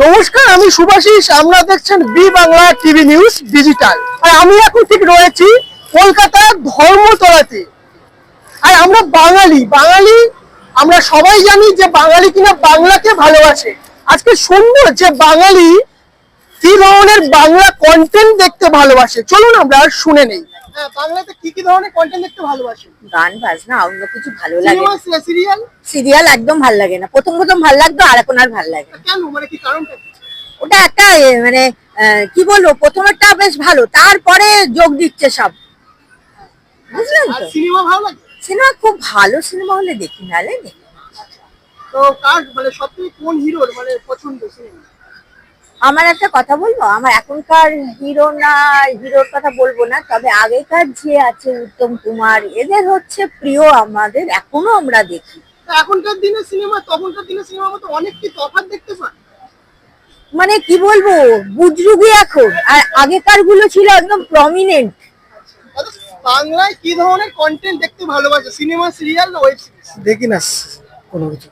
নমস্কার, আমি সুভাষিস। আপনারা দেখছেন B Bangla TV news digital. আর আমি এখন ঠিক রয়েছি কলকাতার ধর্মতলাতে। আর আমরা বাঙালি। বাঙালি, আমরা সবাই জানি যে বাঙালি কিনা বাংলাকে ভালোবাসে। আজকে সুন্দর যে বাঙালি কি ধরনের বাংলা কন্টেন্ট দেখতে ভালোবাসে। চলুন আমরা শুনে নেই। বাংলাতে কি কি ধরনের কন্টেন্ট দেখতে ভালোবাসে? গান বাজনা অন্য কিছু ভালো লাগে। সিরিয়াল? সিরিয়াল একদম ভালো লাগে না। প্রথম প্রথম ভালো লাগতো আর এখন আর ভালো লাগে কেন? মানে কি কারণটা? ওটা একটা মানে কি বলব? প্রথমেরটা বেশ ভালো তারপরে যোগ দিচ্ছে সব। বুঝলেন তো? সিনেমা ভালো লাগে? সিনেমা খুব ভালো সিনেমা হলে দেখি নাহলে দেখি। তো কার মানে সবথেকে কোন হিরোর মানে পছন্দ সিনেমা? আমার একটা কথা বলব? আমার এখনকার হিরো না হিরোর কথা বলব না তবে আগেকার যে আছে উত্তম কুমার এদের হচ্ছে প্রিয় আমাদের এখনও আমরা দেখি। এখনকার দিনে সিনেমা তখনকার দিনে সিনেমা মতো অনেক কি তফাৎ দেখতে পান? মানে কি বলব বুজরুগি এখন আর আগেকারগুলো ছিল একদম প্রমিনেন্ট অর্থাৎ বাংলায় কি ধরনের কন্টেন্ট দেখতে ভালোবাসে? সিনেমা সিরিয়াল না ওয়েব সিরিজ দেখি না কোনো কিছু।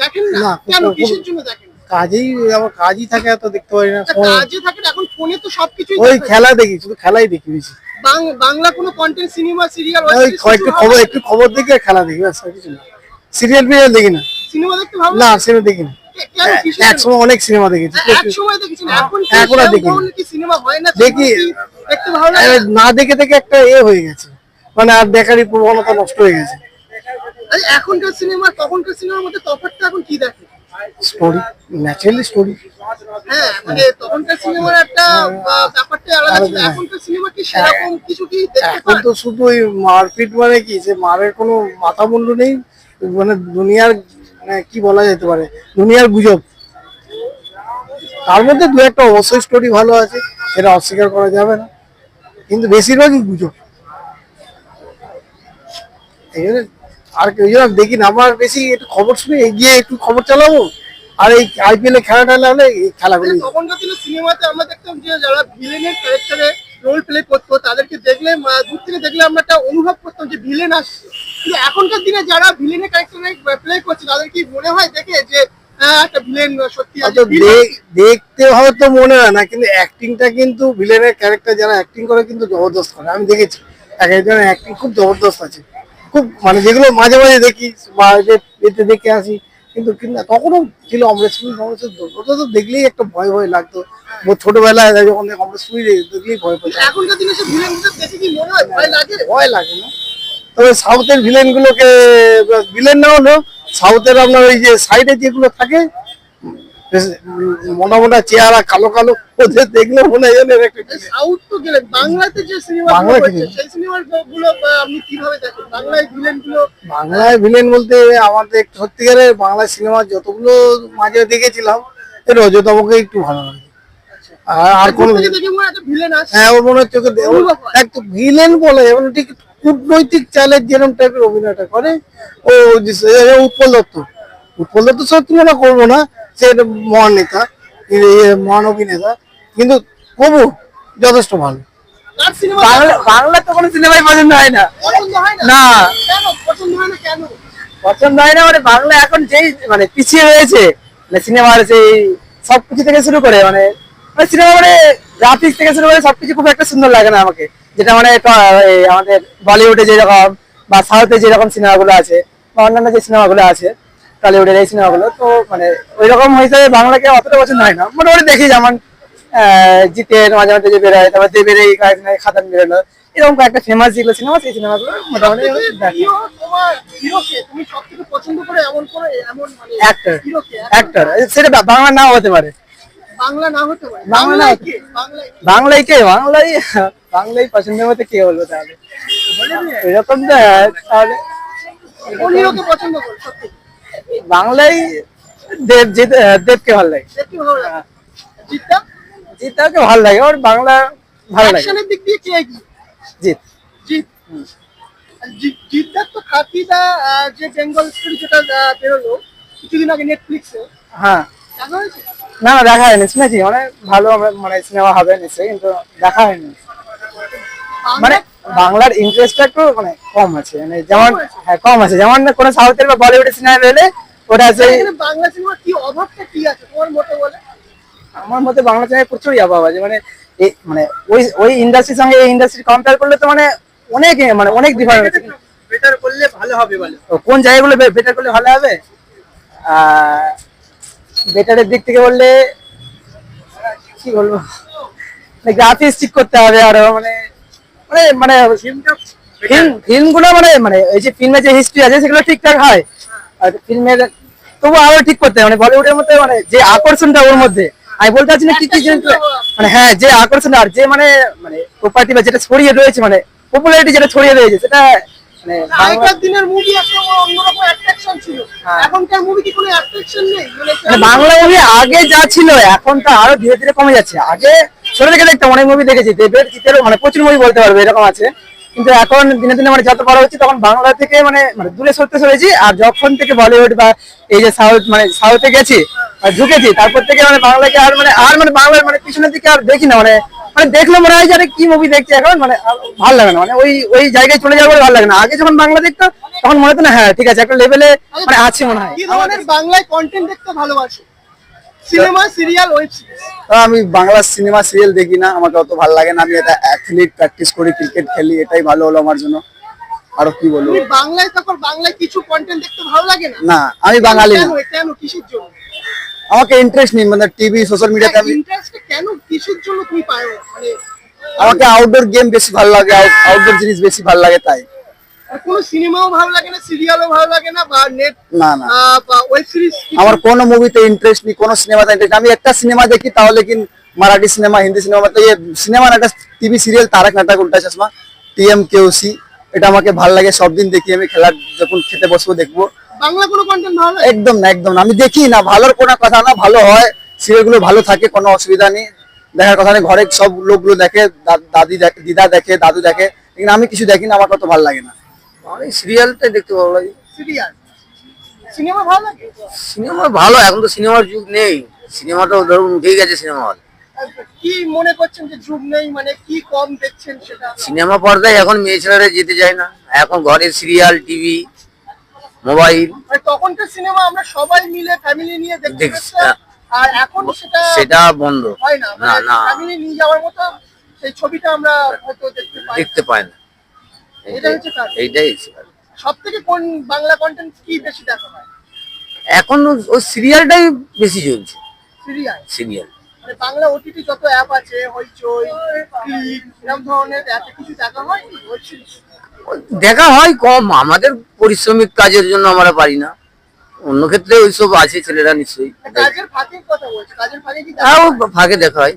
দেখেন না? না, কেন কিসের জন্য দেখেন? কাজেই আমার কাজই থাকে এত দেখতে পারি না কাজে থাকেন এখন ফোনে তো সবকিছুই ওই খেলা দেখি শুধু খেলাই দেখি বেশি। বাংলা কোনো কন্টেন্ট সিনেমা সিরিয়াল ওই একটু খবর একটু খবর দেখি খেলা দেখি ব্যাস কিছু না। সিরিয়াল ফিরিয়াল দেখি না। সিনেমা দেখতে ভালো না? সিনেমা দেখি না। কিসের এক সময় অনেক সিনেমা দেখেছি। সময় দেখেছেন এখন আর দেখি না। ধরনের কি সিনেমা হয় না দেখি। না দেখে দেখে একটা এ হয়ে গেছে। মানে আর দেখারই প্রবণতা নষ্ট হয়ে গেছে। আরে এখনকার সিনেমা তখনকার সিনেমার মধ্যে তফাৎটা এখন কি দেখে? স্টোরি ন্যাচারালি স্টোরি হ্যাঁ মানে তখনকার সিনেমার একটা ব্যাপারটা আলাদা ছিল। হ্যাঁ। এখনকার সিনেমা কি সেরকম কিছু কি এখন তো শুধু ওই মারপিট মানে কি যে মারের কোনো মাথা মুন্ডু নেই মানে দুনিয়ার মানে কি বলা যেতে পারে দুনিয়ার গুজব। তার মধ্যে দু একটা অবশ্যই স্টোরি ভালো আছে সেটা অস্বীকার করা যাবে না। কিন্তু বেশিরভাগই গুজব। এই জন্য আর কেউ দেখি না আমার বেশি একটু খবর শুনে এগিয়ে একটু খবর চালাবো? আর এই আইপিএল এ খেলা টেলা হলে এই খেলাগুলি তখনকার দিনে সিনেমাতে আমরা দেখতাম যে যারা ভিলেনের ক্যারেক্টারে রোল প্লে করতো তাদেরকে দেখলে দূর থেকে দেখলে আমরা একটা অনুভব করতাম যে ভিলেন আসছে। কিন্তু এখনকার দিনে যারা ভিলেনের ক্যারেক্টারে প্লে করছে তাদের কি মনে হয় দেখে যে হ্যাঁ একটা ভিলেন সত্যি আছে। হয়তো দেখতে হয়তো মনে হয় না কিন্তু অ্যাক্টিংটা কিন্তু ভিলেনের ক্যারেক্টার যারা অ্যাক্টিং করে কিন্তু জবরদস্ত করে। আমি দেখেছি এক একজনের অ্যাক্টিং খুব জবরদস্ত আছে। খুব মানে যেগুলো মাঝে মাঝে দেখি এতে দেখে আসি কিন্তু তখনও ছিল অমরেশ পুরী অমরেশ ওটা তো দেখলেই একটা ভয় ভয় লাগতো। ছোটবেলায় যখন অমরেশ পুরী দেখলেই ভয় হয়? ভয় লাগে? ভয় লাগে না। তবে সাউথের ভিলেনগুলোকে ভিলেন না হলেও সাউথের আপনার ওই যে সাইডে যেগুলো থাকে মোটা মোটা চেহারা কালো কালো ওদের দেখলে মনে হয় একটা। সাউথ তো গেলেন। বাংলাতে যে সিনেমা বাংলা সেই সিনেমা আপনি কীভাবে দেখেন? বাংলায় ভিলেনগুলো? বাংলায় ভিলেন বলতে আমাদের সত্যিকারের বাংলা সিনেমা যতগুলো মাঝে দেখেছিলাম এর রজতমকে একটু ভালো লাগে। আর আর কোন হ্যাঁ ওর মনে হচ্ছে ওকে দে- অনুভব। এক তো ভিলেন বলে এবং ঠিক কূটনৈতিক চালের যেরকম টাইপের অভিনয়টা করে ও উৎপল দত্ত উৎপল দত্ত সব তুলনা করব না সে মহান নেতা মহান অভিনেতা। কিন্তু প্রভু যথেষ্ট ভালো। বাংলা তো কোনো সিনেমাই পছন্দ হয় না। না? পছন্দ হয় না মানে বাংলা এখন যেই মানে পিছিয়ে রয়েছে মানে সিনেমার সেই সবকিছু থেকে শুরু করে মানে মানে সিনেমা মানে গ্রাফিক্স থেকে শুরু করে সবকিছু খুব একটা সুন্দর লাগে না আমাকে। যেটা মানে আমাদের বলিউডে যেরকম বা সাউথে যেরকম সিনেমাগুলো আছে বা অন্যান্য যে সিনেমাগুলো আছে টলিউডের এই সিনেমাগুলো তো মানে ওই রকম হিসাবে বাংলাকে অতটা পছন্দ হয় না। মোটামুটি দেখি যেমন জিতের মাঝে মাঝে যে বেরোয় তারপর দেবের এই কয়েকদিন খাতান বেরোলো এরকম কয়েকটা ফেমাস যেগুলো সিনেমা সেই সিনেমাগুলো মোটামুটি মানে সেটা বাংলা নাও হতে পারে। বাংলা না হতে পারে। বাংলা? বাংলাই কে? বাংলাই বাংলাই পছন্দের মতো কে বলব তাহলে? এরকম তাহলে পছন্দ করো সত্যি বাংলাই দেব দেবকে ভালো লাগে। দেখতে ভালো লাগে। জিতটা জিৎটাকে ভালো লাগে। ওর বাংলা ভালো লাগে। দিক দিয়ে কে এগিয়ে? জিত। আর তো খাতিদা যে বেঙ্গল স্টোরি যেটা আহ, বেরোলো কিছুদিন আগে নেটফ্লিক্সে হ্যাঁ। দেখা না না দেখা হয়নি। শুনেছি। অনেক ভালো মানে সিনেমা হবে নিশ্চয়ই কিন্তু দেখা হয়নি। মানে বাংলার ইন্টারেস্টটা একটু মানে কম আছে মানে যেমন হ্যাঁ কম আছে। যেমন কোনো সাউথের বা বলিউডের সিনেমা বেরোলে ওটা এখানে বাংলা সিনেমার কি অভাবটা কি আছে? তোমার মতে বলে। আমার মতে বাংলা চ্যানেল প্রচুরই অভাব আছে। মানে মানে ওই ওই ইন্ডাস্ট্রির সঙ্গে এই ইন্ডাস্ট্রি কম্পেয়ার করলে তো মানে অনেক মানে অনেক ডিফারেন্স আছে। বেটার করলে ভালো হবে বলে। কোন জায়গাগুলো বেটার করলে ভালো হবে? বেটারের দিক থেকে বললে কি বলব? গ্রাফিক্স ঠিক করতে হবে আরও মানে মানে মানে ফিল্ম ফিল্মগুলো মানে মানে এই যে ফিল্মের যে হিস্ট্রি আছে সেগুলো ঠিকঠাক হয়। আর ফিল্মের তবু আরও ঠিক করতে মানে বলিউডের মধ্যে মানে যে আকর্ষণটা ওর মধ্যে আমি বলতে না কি কি জিনিস মানে হ্যাঁ যে আকর্ষণ আর যে মানে মানে প্রপার্টি বা যেটা ছড়িয়ে রয়েছে মানে পপুলারিটি যেটা ছড়িয়ে রয়েছে সেটা মানে বাংলা- মুভি হ্যাঁ। মানে বাংলা মুভি আগে যা ছিল এখন তো আরও ধীরে ধীরে কমে যাচ্ছে। আগে ছোট থেকে দেখতাম অনেক মুভি দেখেছি। দেবের জিতেরও মানে প্রচুর মুভি বলতে পারবে, এরকম আছে। কিন্তু এখন দিনে দিনে মানে যত বড় হচ্ছে, তখন বাংলা থেকে মানে মানে দূরে সরতে চলেছি আর যখন থেকে বলিউড বা এই যে সাউথ মানে সাউথে গেছি আর ঝুঁকেছি তারপর থেকে মানে বাংলাকে আর মানে আর মানে বাংলার মানে পিছনের দিকে আর দেখি না মানে মানে দেখলে মনে হয় যে, আরে কি মুভি দেখছি এখন? মানে ভালো লাগে না মানে ওই ওই জায়গায় চলে যাওয়ার ভালো লাগে না। আগে যখন বাংলা দেখতো তখন মনে হতো না হ্যাঁ ঠিক আছে, একটা লেভেলে মানে আছে মনে হয়। বাংলায় কন্টেন্ট দেখতে ভালোবাসো? সিনেমা সিরিয়াল ওয়েব সিরিজ আমি বাংলা সিনেমা সিরিয়াল দেখি না আমাকে অত ভালো লাগে না। আমি এটা অ্যাথলিট প্র্যাকটিস করি ক্রিকেট খেলি এটাই ভালো হলো আমার জন্য। আরও কি বলব? বাংলায় তখন বাংলায় কিছু কন্টেন্ট দেখতে ভালো লাগে না? না আমি বাঙালি না। কেন কিসের জন্য? আমাকে ইন্টারেস্ট নেই মানে টিভি সোশ্যাল মিডিয়াতে আমি ইন্টারেস্ট কেন কিসের জন্য তুমি পাও মানে আমাকে আউটডোর গেম বেশি ভালো লাগে আউটডোর জিনিস বেশি ভালো লাগে তাই। কোনো সিনেমাও ভালো লাগে না সিরিয়ালও ভালো লাগে না বা নেট না না। ওয়েব সিরিজ আমার কোনো মুভিতে ইন্টারেস্ট নেই কোনো সিনেমাতে ইন্টারেস্ট আমি একটা সিনেমা দেখি তাহলে কি মারাঠি সিনেমা হিন্দি সিনেমা তো ইয়ে সিনেমার একটা টিভি সিরিয়াল তারক নাটক উল্টা চশমা টিএম কেওসি এটা আমাকে ভালো লাগে সব দিন দেখি আমি খেলার যখন খেতে বসবো দেখব। বাংলা কোনো কন্টেন্ট ভালো একদম না একদম না আমি দেখি না ভালোর কোনো কথা না ভালো হয় সিরিয়ালগুলো ভালো থাকে কোনো অসুবিধা নেই। দেখার কথা নেই ঘরে সব লোকগুলো দেখে দাদি দেখে দিদা দেখে দাদু দেখে কিন্তু আমি কিছু দেখি না আমার কত ভালো লাগে না। সিরিয়ালটাই দেখতে ভালো লাগে। সিরিয়াল সিনেমা ভালো লাগে সিনেমা ভালো এখন তো সিনেমার যুগ নেই। ধরুন উঠেই গেছে সিনেমা হল কি মনে করছেন যে যুগ নেই? মানে কি কম দেখছেন সেটা? সিনেমা পর্দায় এখন মেয়ে ছেলেরা যেতে চায় না। এখন ঘরে সিরিয়াল টিভি মোবাইল মানে তখনকার সিনেমা আমরা সবাই মিলে ফ্যামিলি নিয়ে দেখতে দেখছি, আর এখন সেটা সেটা বন্ধ। হয় না। না ফ্যামিলি নিয়ে যাওয়ার মতো সেই ছবিটা আমরা হয়তো দেখতে পাই দেখতে না। এটা হচ্ছে। এইটাই সব থেকে কোন বাংলা কন্টেন্ট কি বেশি দেখা হয়? এখন ওই সিরিয়ালটাই বেশি চলছে। সিরিয়াল সিরিয়াল মানে বাংলা ওটিটি যত অ্যাপ আছে হইচই ক্লিক এরকম ধরনের এত কিছু দেখা হয়? দেখা হয় কম আমাদের পরিশ্রমিক কাজের জন্য আমরা পারি না। অন্য ক্ষেত্রে ওইসব আছে ছেলেরা নিশ্চয়ই। কাজের ফাঁকের কথা বলছি কাজের ফাঁকে কি দেখা হয়? ফাঁকে দেখা হয়।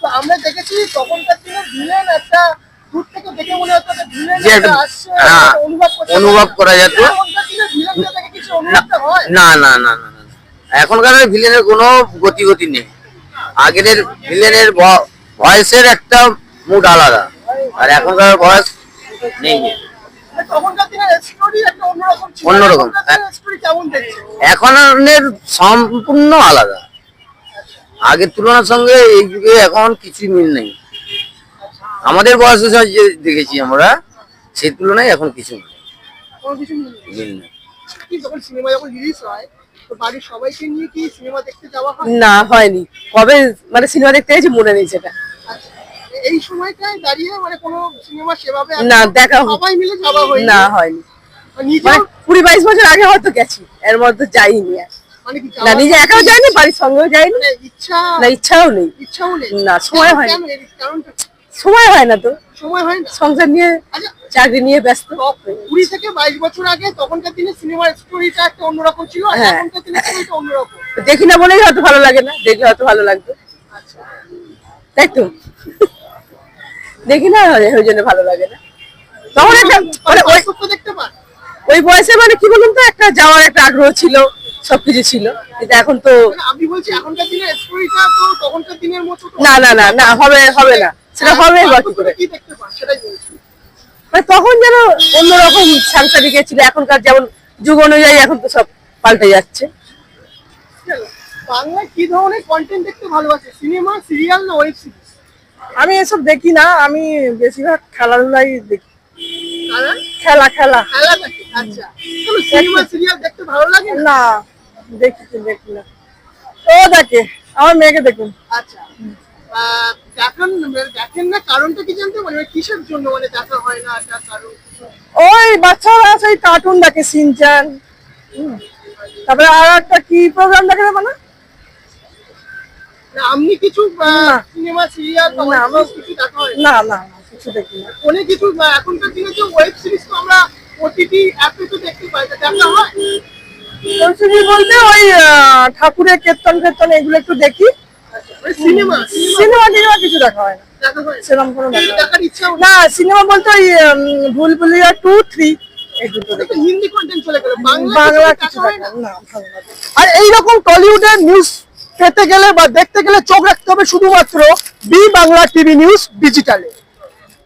তো আমরা দেখেছি তখনকার দিনে ভিলেন একটা যে হ্যাঁ, অনুভব। করা যেত। না না না না এখনকার ভিলেনের কোনো গতি গতি নেই। আগের ভিলেনের ভয়েসের একটা মুড আলাদা। আর এখনকার ভয়েস নেই। মানে অন্যরকম এখনের সম্পূর্ণ আলাদা। আগের তুলনার সঙ্গে এই যুগে এখন কিছুই মিল নেই। আমাদের বয়সের সঙ্গে যে দেখেছি আমরা সেই তুলনায় এখন কিছু নেই, কোনো কিছু মিল নেই। মিল নেই। কি যখন সিনেমা যখন রিলিজ হয় তো বাড়ির সবাইকে নিয়ে কি সিনেমা দেখতে যাওয়া হয়? না হয়নি। কবে? মানে সিনেমা দেখতে গেছি মনে নেই সেটা। আচ্ছা। এই সময়টায় দাঁড়িয়ে মানে কোনো সিনেমা সেভাবে না, দেখা হয়- সবাই মিলে যাওয়া হয় না হয়নি। মানে কুড়ি বাইশ বছর আগে হয়তো গেছি এর মধ্যে যাইনি আর। মানে না নিজে একাও যাইনি বাড়ির সঙ্গেও যাইনি। মানে ইচ্ছা না ইচ্ছাও নেই। ইচ্ছাও নেই। না, সময় হয়নি। সময় হয় না তো। সময় হয় না। সংসার নিয়ে আচ্ছা চাকরি নিয়ে ব্যস্ত। কুড়ি থেকে বাইশ বছর আগে তখনকার দিনে সিনেমার স্টোরিটা একটা অন্যরকম ছিল হ্যাঁ। এখনকার দিনের স্টোরিটা অন্যরকম। দেখি না বলেই হয়তো ভালো লাগে না দেখলে হয়তো ভালো লাগতো। তাই তো। দেখি না ওই জন্য ভালো লাগে না। তখন একটা মানে ওই পার্থক্য দেখতে পান? ওই বয়সে মানে কি বলুন তো একটা যাওয়ার একটা আগ্রহ ছিল সবকিছু ছিল। কিন্তু এখন তো মানে আমি বলছি এখনকার দিনের স্টোরিটা তো তখনকার দিনের মতো না না না না হবে হবে না। সেটা হবে বা কি করে কি দেখতে পান? সেটাই বলছি। মানে তখন যেন অন্যরকম সাংসারিক ছিল এখনকার যেমন যুগ অনুযায়ী এখন তো সব পাল্টে যাচ্ছে। কি ধরনের কন্টেন্ট দেখতে ভালোবাসে? সিনেমা সিরিয়াল না ওয়েব সিরিজ আমি এসব দেখি না আমি বেশিরভাগ খেলাধুলাই দেখি। খেলা? খেলা খেলা। দেখে আচ্ছা। সিনেমা সিরিয়াল দেখতে ভালো লাগে না? দেখি দেখি না। ও দেখে আমার মেয়েকে দেখুন। আচ্ছা। দেখান দেখেন না কারণটা কি জানতে পারি? মানে কিসের জন্য মানে দেখা হয় না তার কারণ? ওই বাচ্চারা সেই কার্টুন দেখে সিনচান তারপরে আর একটা কি প্রোগ্রাম দেখে দেবো না? না, আপনি কিছু। সিনেমা সিরিয়াল দেখা হয় না না কিছু দেখি না। অনেক কিছু এখনকার দিনে যে ওয়েব সিরিজ তো আমরা ওটিটি অ্যাপে তো দেখতে পাই দেখা হয়? সংস্কৃতি বলতে ওই ঠাকুরের কীর্তন কীর্তন এগুলো একটু দেখি। সিনেমা? সিনেমা টিনেমা কিছু দেখা হয় না। সেরকম কোনো সিনেমা বলতে ওই ভুল ভুলিয়া টু থ্রি বাংলা কিছু না। আর এইরকম টলিউডের নিউজ পেতে গেলে বা দেখতে গেলে চোখ রাখতে হবে শুধুমাত্র বি বাংলা টিভি নিউজ ডিজিটালে